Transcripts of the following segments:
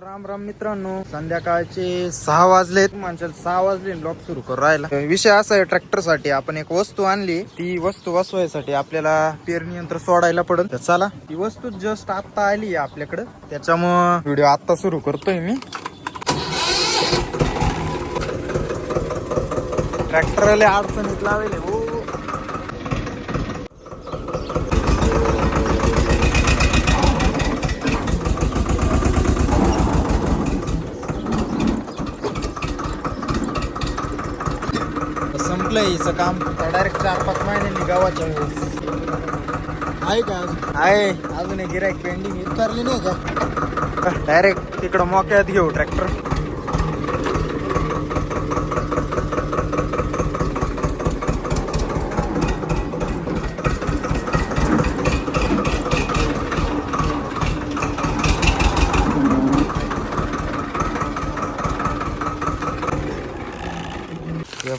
राम राम मित्रांनो संध्याकाळचे सहा वाजलेत. म्हणजे सहा वाजले ब्लॉग सुरू करू राहिला. विषय असा आहे ट्रॅक्टरसाठी आपण एक वस्तू आणली. ती वस्तू वाचवायसाठी आपल्याला पेरणी यंत्र सोडायला पडेल. तर चला ती वस्तू जस्ट आता आली आपल्याकडे. त्याच्यामुळं व्हिडिओ आता सुरू करतोय मी. ट्रॅक्टरला अडचणीत लावले हो. संपलंय हिचं काम? डायरेक्ट चार पाच महिन्यांनी गावाच्या वेळेस. आहे का आहे. अजून एक गिरायक पेंडिंग उतरली नाही का? डायरेक्ट तिकडं मोक्यात घेऊ ट्रॅक्टर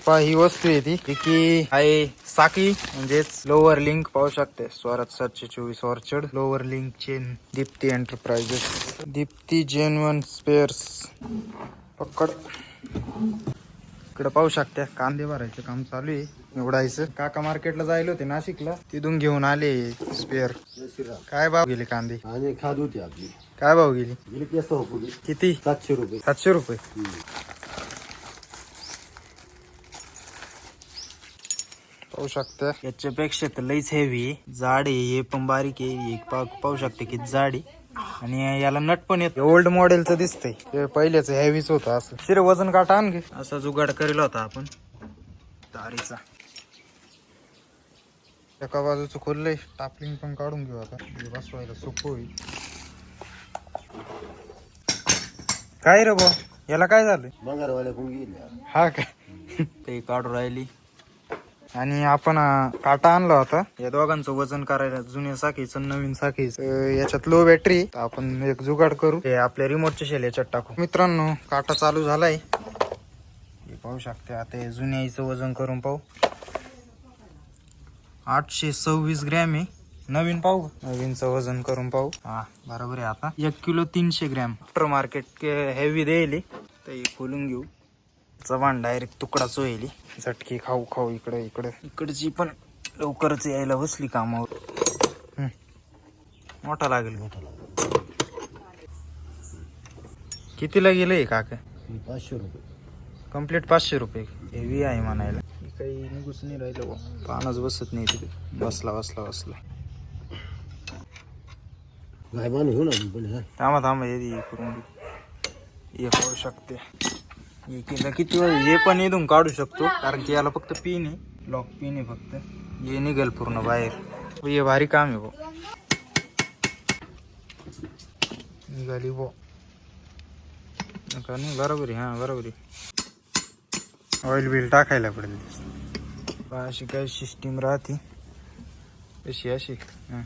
पहा ही वस्तू आहे ती. की आहे साकी म्हणजेच लोअर लिंक पाहू शकते. स्वरात सातशे चोवीस orchard lower link chain Deepti enterprises Deepti Jain one spares पकड. इकडे पाहू शकता कांदे भरायचं काम चालू आहे. निवडायचं. काका मार्केटला जायला होते नाशिकला. तिथून घेऊन आले स्पेअर काय भाव गेले कांदे? आणि खाद होती आपली. काय भाव गेली? गेली होती किती? सातशे रुपये. सातशे रुपये. पाहू शकता. याच्यापेक्षा तर लईच हेवी जाड आहे हे पण बारीक आहे एक पाहू पाहू शकते किती जाड. आहे आणि याला नट पण येत. ओल्ड मॉडेलचं दिसतंय. ते पहिल्याच हेवीच होतं असं. शिरे वजन काटा आण घे. असा जुगाड करेल होता आपण. तारीचा एका बाजूचं खोललंय. टापलिंग पण काढून घेऊ आता. बसवायला सोपं होईल. काय रे बा याला काय झालं हा काय ते काढू राहिली. आणि आपण काटा आणला होता. या दोघांचं वजन करायला जुन्या साखीचं नवीन साखीचं. याच्यात लो बॅटरी आपण एक जुगाड करू. हे आपल्या रिमोटच्या शेल याच्यात टाकू. मित्रांनो काटा चालू झालाय. हे पाहू शकते आता हे जुन्याचं वजन करून पाहू. आठशे सव्वीस ग्रॅम आहे. नवीन पाहू. नवीनचं वजन करून पाहू. हा बरोबर आहे आता. एक किलो तीनशे ग्रॅम. आफ्टर मार्केट हेवी देईल तर खोलून घेऊ. चव्हाण डायरेक्ट तुकडाच होईल झटकी खाऊ खाऊ इकडे इकडे. इकडची पण लवकरच यायला बसली कामावर. मोठा लागेल. मोठा कितीला गेलंय काका? पाचशे रुपये. कंप्लीट पाचशे रुपये. हेवी आहे म्हणायला. काही निघूच नाही राहिलं. पानच बसत नाही तिथे. बसला बसला बसला. हा. थांबा थांबा हे करून पाहू शकते. हे केलं किती वेळ हे पण इथून काढू शकतो कारण की याला फक्त पिन आहे. लॉक पिन आहे फक्त. हे निघेल पूर्ण बाहेर. हे भारी काम आहे भाऊ. निघाली बो का नाही बरोबर आहे हां बरोबर. आहे ऑइल बिल टाकायला पडेल. अशी काय सिस्टीम राहते. अशी अशी? हां.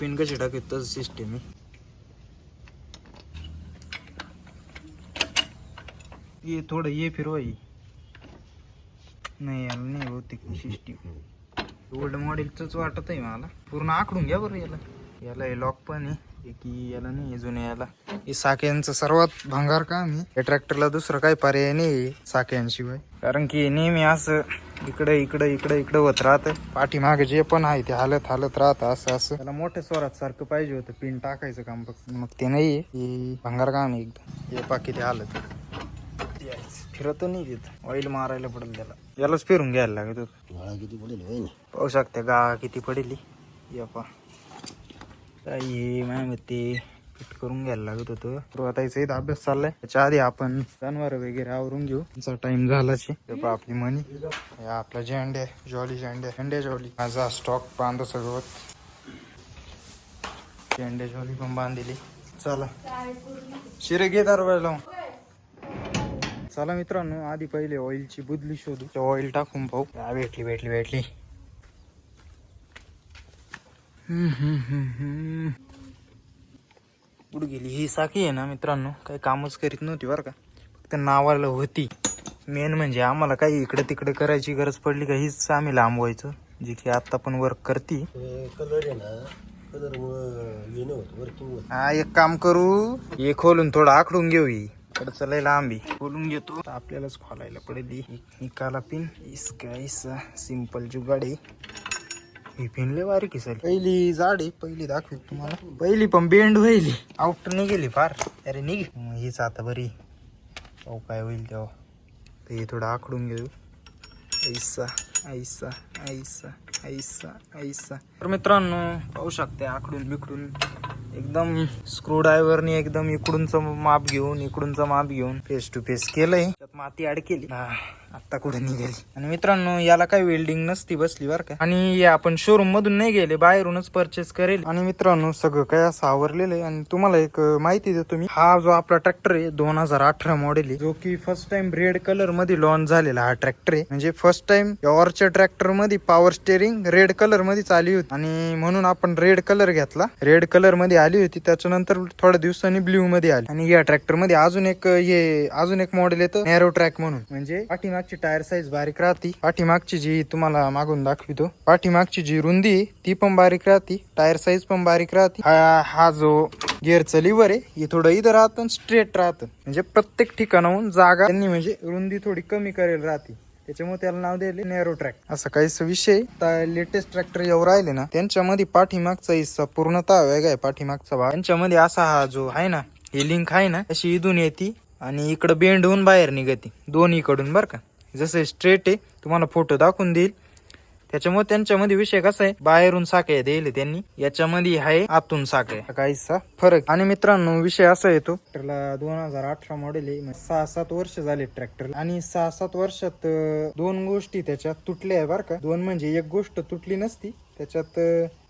पिन कशी टाकत तसं सिस्टीम आहे. ये थोडं ये फिरवा ये नाही याला नाही बहुतेक सिस्टीम ओल्ड मॉडेलचंच वाटत आहे मला. पूर्ण आखडून घ्या बरं याला. याला हे लॉक पण आहे. की याला नाही आहे जुन्या याला. हे साक्यांचं सर्वात भंगार काम आहे. या ट्रॅक्टरला दुसरं काही पर्याय नाही आहे साक्यांशिवाय कारण की नेहमी असं इकडे इकडे इकडे इकडे होत राहतं पाठीमागे जे पण आहे ते हालत हालत राहतं असं असं. त्याला मोठ्या स्वरात सारखं पाहिजे होतं. पिन टाकायचं काम फक्त. मग ते नाही हे भंगार काम आहे एकदम. हे पाकी ते हालत. फिरत नाही तिथं. ऑइल मारायला पडेल त्याला. यालाच फिरून घ्यायला लागत होतं गाळा किती पडेल होय ना? पाहू शकते गा किती पडेल. या पा काय हे मॅम ते फिट करून घ्यायला लागत होतं. सुरुवाताचा इथं अभ्यास चाललाय. त्याच्या आधी आपण जनावर वगैरे आवरून घेऊ. त्यांचा टाइम झालाच आहे. आपली मनी हे आपला झेंडे जॉली झेंडे झेंडे जॉली माझा स्टॉक बांधतो सगळं. झेंडे जॉली पण बांधली चला. शिरे घे दरवाजा लावून. चला मित्रांनो आधी पहिले ऑइलची बुदली शोधू. ऑइल टाकून पाहू. भेटली भेटली भेटली. कुठं गेली ही साखी आहे ना मित्रांनो काही कामच करीत नव्हती बरं का. फक्त नावाला होती. मेन म्हणजे आम्हाला काही इकडे तिकडे करायची गरज पडली का हीच आम्ही लांबवायचं. जी की आता पण वर्क करती. कलर आहे ना कलर हा एक काम करू हे खोलून थोडं आखडून घेऊ ही. कडचं लय लांबी. खोलून घेतो. तर आपल्यालाच खोलायला पडेल निकाला पिन. इसका इसा? सिंपल जुगाडी. ही पिन लय बारीक आहे पहिली जाड आहे पहिली दाखवी तुम्हाला. पहिली पण बेंड होईल आउट नाही गेली फार. अरे निघ. मग हीच आता बरी. अहो काय होईल तेव्हा. तर हे थोडं आखडून घेऊ. ऐसा ऐसा ऐसा ऐसा ऐसा तर मित्रांनो पाहू शकते आखडून बिकडून एकदम स्क्रू ड्रायव्हरने एकदम इकडूनच माप घेऊन इकडूनच माप घेऊन फेस टू फेस केलंय. त्यात माती अडकेली केली. आता कुठे निघाली? आणि मित्रांनो याला काही वेल्डिंग नसती बसली बरं का. आणि आपण शोरूम मधून नाही गेले बाहेरूनच परचेस करेल. आणि मित्रांनो सगळं काय असं आवरलेलं आहे. आणि तुम्हाला एक माहिती देतो मी. हा जो आपला ट्रॅक्टर आहे दोन हजार अठरा मॉडेल आहे. जो की फर्स्ट टाइम रेड कलरमध्ये लॉन्च झालेला हा ट्रॅक्टर आहे. म्हणजे फर्स्ट टाइम ऑरच्या ट्रॅक्टरमध्ये पॉवर स्टेरिंग रेड कलरमध्ये चालली होती. आणि म्हणून आपण रेड कलर घेतला. रेड कलरमध्ये आली होती. त्याच्यानंतर थोड्या दिवसांनी ब्ल्यू मध्ये आली. आणि या ट्रॅक्टरमध्ये अजून एक हे अजून एक मॉडेल येतं नॅरो ट्रॅक म्हणून. म्हणजे पाठीमागची टायर साईज बारीक राहते. पाठीमागची जी तुम्हाला मागून दाखवितो. पाठीमागची जी रुंदी आहे, ती पण बारीक राहते. टायर साईज पण बारीक राहते. हा जो गिअरचं लिव्हर आहे हे थोडं इथं राहतं स्ट्रेट राहतं. म्हणजे प्रत्येक ठिकाणाहून जागा त्यांनी म्हणजे रुंदी थोडी कमी करेल राहते. त्याच्यामुळे त्याला नाव दिले नॅरो ट्रॅक असं काहीच विषय लेटेस्ट ट्रॅक्टर येऊ राहिले ना त्यांच्यामध्ये पाठीमागचा हिस्सा पूर्णतः वेगळा आहे. पाठीमागचा भाग. त्यांच्यामध्ये असा हा जो आहे ना ही लिंक आहे ना अशी इथून येते आणि इकडं बेंड होऊन बाहेर निघते. दोन्हीकडून बरं का? जसं स्ट्रेट आहे तुम्हाला फोटो दाखवून देईल. त्याच्यामुळे त्यांच्यामध्ये विषय कसा आहे बाहेरून साखळ्या दिले त्यांनी याच्यामध्ये आहे आतून साखळ्या. काहीसा फरक. आणि मित्रांनो विषय असा येतो ट्रॅक्टरला दोन हजार अठरा मॉडेल आहे. सहा सात वर्ष झाले ट्रॅक्टर आणि सहा सात वर्षात दोन गोष्टी त्याच्यात तुटल्या आहे बरं का. दोन म्हणजे एक गोष्ट तुटली नसती त्याच्यात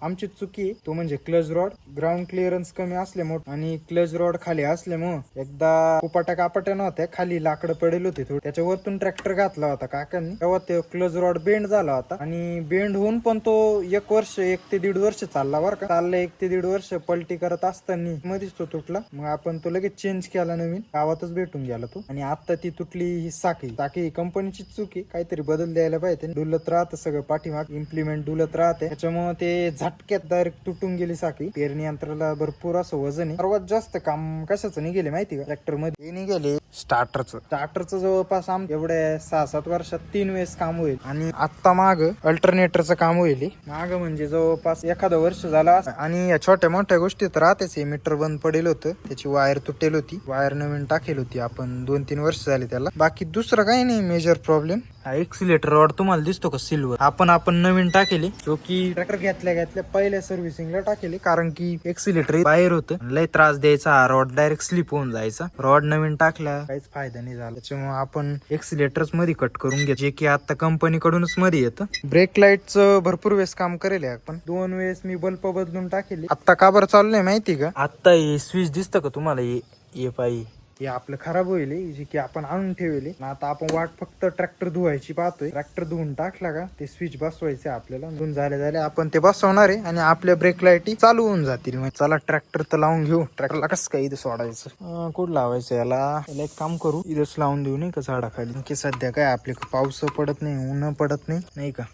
आमची चुकी तो म्हणजे क्लच रॉड. ग्राउंड क्लिअरन्स कमी असल्यामुळे आणि क्लच रॉड खाली असल्यामुळे एकदा कुपाट्या कापाट्या नव्हत्या खाली लाकडं पडेल होते थोडे. त्याच्या वरतून ट्रॅक्टर घातला होता काकांनी. तेव्हा ते क्लच रॉड बेंड झाला होता. आणि बेंड होऊन पण तो एक वर्ष एक ते दीड वर्ष चालला बरं का. चालला एक ते दीड वर्ष पलटी करत असताना मध्येच तो तुटला. मग आपण तो लगेच चेंज केला नवीन. गावातच भेटून गेला तो. आणि आता ती तुटली ही साखळी. साखळी ही कंपनीची चुकी. काहीतरी बदल द्यायला पाहिजे. डुलत राहत सगळं पाठीमाग. इम्प्लिमेंट डुलत राहते. त्याच्यामुळे ते झटक्यात डायरेक्ट तुटून गेली साखळी. पेरणी यंत्राला भरपूर असं वजन आहे. सर्वात जास्त काम कशाचं निघेले माहिती का? ट्रॅक्टरमध्ये. निघेले स्टार्टरचं स्टार्टरचं जवळपास आम एवढ्या सहा सात वर्षात तीन वेळेस काम होईल. आणि आता माग अल्टरनेटरचं काम होईल माग म्हणजे जवळपास एखादं वर्ष झाला. आणि या छोट्या मोठ्या गोष्टीत राहतेच. हे मीटर बंद पडेल होतं. त्याची वायर तुटेल होती. वायर नवीन टाकेल होती. आपण दोन तीन वर्ष झाले त्याला. बाकी दुसरं काही नाही. मेजर प्रॉब्लेम एक्सिलेटर रॉड तुम्हाला दिसतो का सिल्वर आपण आपण नवीन टाकेली. जो की ट्रॅक्टर घेतल्या घेतल्या पहिल्या सर्व्हिसिंगला टाकेली. कारण की एक्सिलेटर बाहेर होतं. लय त्रास द्यायचा. हा रॉड डायरेक्ट स्लिप होऊन जायचा. रॉड नवीन टाकला काहीच फायदा नाही झाला. त्याच्यामुळे आपण एक्सिलेटरच मध्ये कट करून घ्या जे की आता कंपनीकडूनच मध्ये येतं. ब्रेक लाईटचं भरपूर वेळेस काम करेल आपण. दोन वेळेस मी बल्ब बदलून टाकेली. आता का बरं चाललंय माहिती का? आता हे स्विच दिसतं का तुम्हाला हे हे पाहिजे हे आपलं खराब होईल जे की आपण आणून ठेवले आता आपण वाट फक्त ट्रॅक्टर धुवायची पाहतोय. ट्रॅक्टर धुवून टाकला का ते स्विच बसवायचे आपल्याला. धुवून झाले झाले आपण ते बसवणार आहे आणि आपल्या ब्रेक लाईटी चालू होऊन जातील. मग चला ट्रॅक्टर तर लावून घेऊ. ट्रॅक्टरला कसं काय इथं सोडायचं? कुठ कुठं लावायचं याला? याला एक काम करू. इथंच लावून देऊ नाही का झाडाखाली? की सध्या काय आपले पाऊस पडत नाही ऊन पडत नाही नाही का?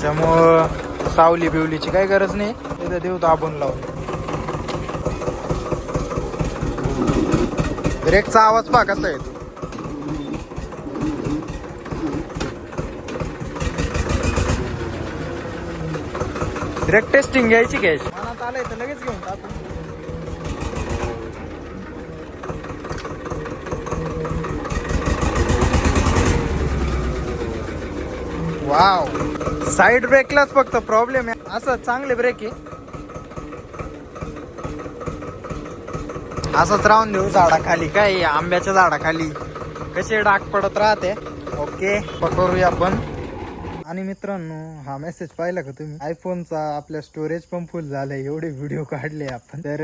त्यामुळं सावली बिवलीची काय गरज नाही. इथं देऊ दाबून लावून ब्रेकचा आवाज पहा कसा येतो ब्रेक टेस्टिंग घ्यायची घ्यायची मनात आलंय तर लगेच घेऊन टाकू. वाव. साईड ब्रेकलाच फक्त प्रॉब्लेम आहे. असं चांगले ब्रेक आहे. असंच राहून देऊ झाडाखाली. काय आंब्याच्या झाडाखाली. कसे डाग पडत राहते. ओके पकडूया आपण. आणि मित्रांनो हा मेसेज पाहिला का तुम्ही? आयफोनचा आपल्या स्टोरेज पण फुल झालाय. एवढे व्हिडिओ काढले आपण. तर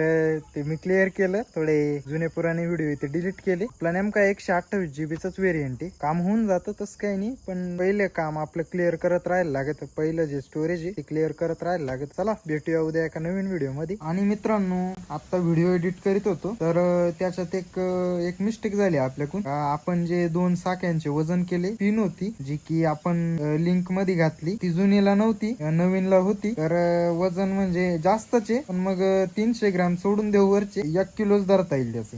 ते मी क्लिअर केलं. थोडे जुने पुराणे व्हिडिओ ते डिलीट केले. आपला नेमका एकशे अठ्ठावीस जीबीचाच व्हेरियंट आहे. काम होऊन जातं तसं काही नाही. पण पहिले काम आपलं क्लिअर करत राहायला लागत. पहिलं जे स्टोरेज आहे ते क्लिअर करत राहायला लागत. चला भेटूया उद्या एका नवीन व्हिडिओमध्ये. आणि मित्रांनो आता व्हिडिओ एडिट करीत होतो. तर त्याच्यात एक एक मिस्टेक झाली आपल्याकडून. आपण जे दोन साख्यांचे वजन केले पिन होती. जी की आपण लिंक मध्ये घातली. ती जुनीला नव्हती नवीनला होती. तर वजन म्हणजे जास्तच आहे. पण मग तीनशे ग्रॅम सोडून देऊ वरचे. एक किलोच धरता येईल त्याचे.